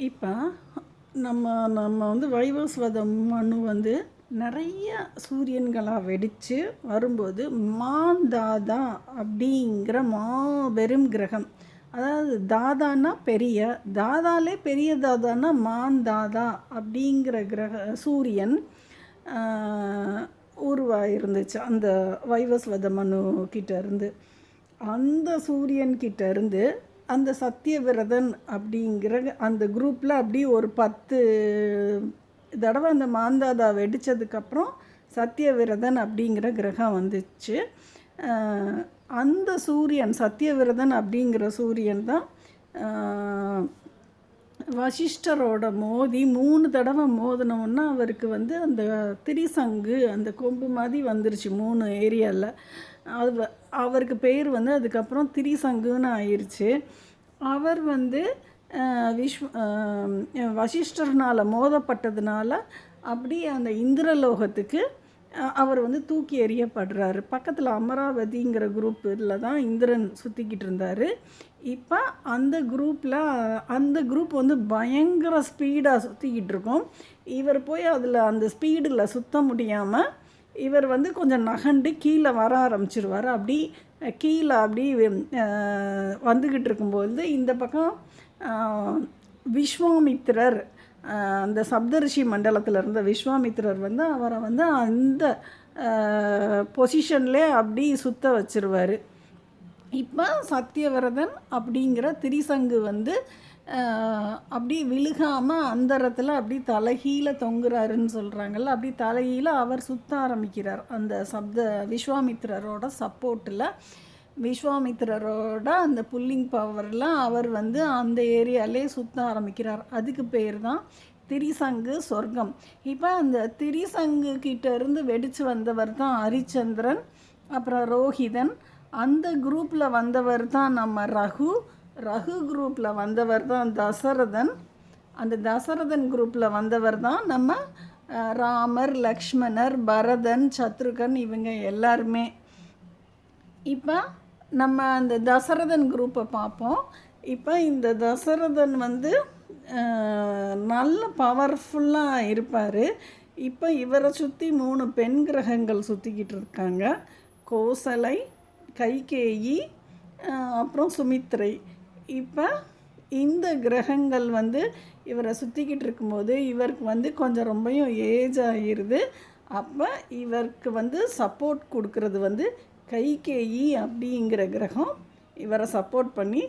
இப்போ நம்ம நம்ம வந்து வைவஸ்வதம் மனு வந்து நிறைய சூரியன்களாக வெடித்து வரும்போது மாந்தாதா அப்படிங்கிற மாபெரும் கிரகம். அதாவது தாதானா பெரிய தாதாலே பெரிய தாதானா மாந்தாதா அப்படிங்கிற கிரக சூரியன் உருவாயிருந்துச்சு அந்த வைவஸ்வத மனு கிட்ட இருந்து அந்த சூரியன் கிட்ட இருந்து அந்த சத்தியவிரதன் அப்படிங்கிற அந்த குரூப்பில் அப்படி ஒரு பத்து தடவை அந்த மாந்தாதா வெடித்ததுக்கப்புறம் சத்தியவிரதன் அப்படிங்கிற கிரகம் வந்துச்சு. அந்த சூரியன் சத்தியவிரதன் அப்படிங்கிற சூரியன் தான் வசிஷ்டரோட மோதி மூணு தடவை மோதினோன்னா அவருக்கு வந்து அந்த திரிசங்கு அந்த கொம்பு மாதிரி வந்துருச்சு மூணு ஏரியாவில் அது அவருக்கு பேர் வந்து அதுக்கப்புறம் திரிசங்குன்னு ஆயிடுச்சு அவர் வந்து விஸ்வ வசிஷ்டர்னால் மோதப்பட்டதுனால அப்படி அந்த இந்திரலோகத்துக்கு அவர் வந்து தூக்கி எறியப்படுறாரு. பக்கத்தில் அமராவதிங்கிற குரூப்பில் தான் இந்திரன் சுற்றிக்கிட்டு இருந்தார். இப்போ அந்த குரூப்பில் அந்த குரூப் வந்து பயங்கர ஸ்பீடாக சுற்றிக்கிட்டு இருக்கும். இவர் போய் அதில் அந்த ஸ்பீடில் சுத்த முடியாமல் இவர் வந்து கொஞ்சம் நகண்டு கீழே வர ஆரம்பிச்சிருவார். அப்படி கீழே அப்படி வந்துக்கிட்டு இருக்கும்போது இந்த பக்கம் விஸ்வாமித்திரர் அந்த சப்தரிஷி மண்டலத்தில் இருந்த விஸ்வாமித்திரர் வந்து அவரை வந்து அந்த பொசிஷன்லே அப்படி சுத்த வச்சிருவார். இப்போ சத்தியவிரதன் அப்படிங்கிற திரிசங்கு வந்து அப்படி விழுகாமல் அந்தரத்தில் அப்படி தலைகீழ தொங்குறாருன்னு சொல்கிறாங்கல்ல அப்படி தலைகீழ அவர் சுத்த ஆரம்பிக்கிறார் அந்த சப்த விஸ்வாமித்திரரோட சப்போர்ட்டில் விஸ்வாமித்திரரோட அந்த புல்லிங் பவரில் அவர் வந்து அந்த ஏரியாலே சுத்த ஆரம்பிக்கிறார். அதுக்கு பேர் தான் திரிசங்கு சொர்க்கம். இப்போ அந்த திரிசங்கு கிட்ட இருந்து வந்தவர் தான் ஹரிச்சந்திரன் அப்புறம் ரோஹிதன். அந்த குரூப்பில் வந்தவர் தான் நம்ம ரகு. ரகு குரூப்பில் வந்தவர் தான் தசரதன். அந்த தசரதன் குரூப்பில் வந்தவர் தான் நம்ம ராமர் லக்ஷ்மணர் பரதன் சத்ருகன் இவங்க எல்லாருமே. இப்போ நம்ம அந்த தசரதன் குரூப்பை பார்ப்போம். இப்போ இந்த தசரதன் வந்து நல்ல பவர்ஃபுல்லாக இருப்பார். இப்போ இவரை சுற்றி மூணு பெண் கிரகங்கள் சுற்றிக்கிட்டு இருக்காங்க. கோசலை கைகேயி அப்புறம் சுமித்ரை. இப்போ இந்த கிரகங்கள் வந்து இவரை சுற்றிக்கிட்டு இருக்கும்போது இவருக்கு வந்து கொஞ்சம் ரொம்பவும் ஏஜ் ஆகிருது அப்போ இவருக்கு வந்து சப்போர்ட் கொடுக்கறது வந்து கைகேயி அப்படிங்கிற கிரகம் இவரை சப்போர்ட் பண்ணி